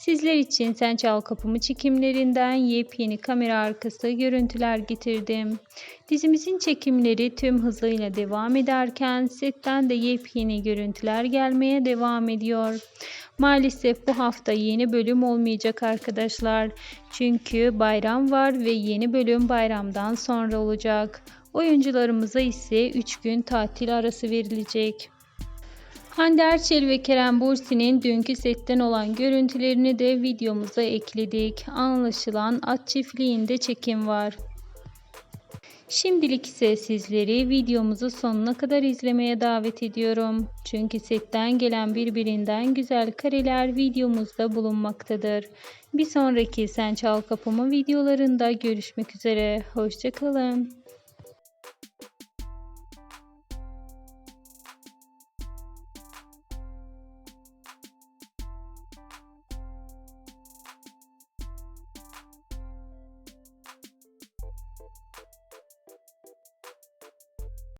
Sizler için Sen Çal Kapımı çekimlerinden yepyeni kamera arkası görüntüler getirdim. Dizimizin çekimleri tüm hızıyla devam ederken setten de yepyeni görüntüler gelmeye devam ediyor. Maalesef bu hafta yeni bölüm olmayacak arkadaşlar. Çünkü bayram var ve yeni bölüm bayramdan sonra olacak. Oyuncularımıza ise 3 gün tatil arası verilecek. Hande Erçel ve Kerem Bursi'nin dünkü setten olan görüntülerini de videomuza ekledik. Anlaşılan at çiftliğinde çekim var. Şimdilik ise sizleri videomuzu sonuna kadar izlemeye davet ediyorum. Çünkü setten gelen birbirinden güzel kareler videomuzda bulunmaktadır. Bir sonraki Sen Çal Kapımı videolarında görüşmek üzere. Hoşçakalın.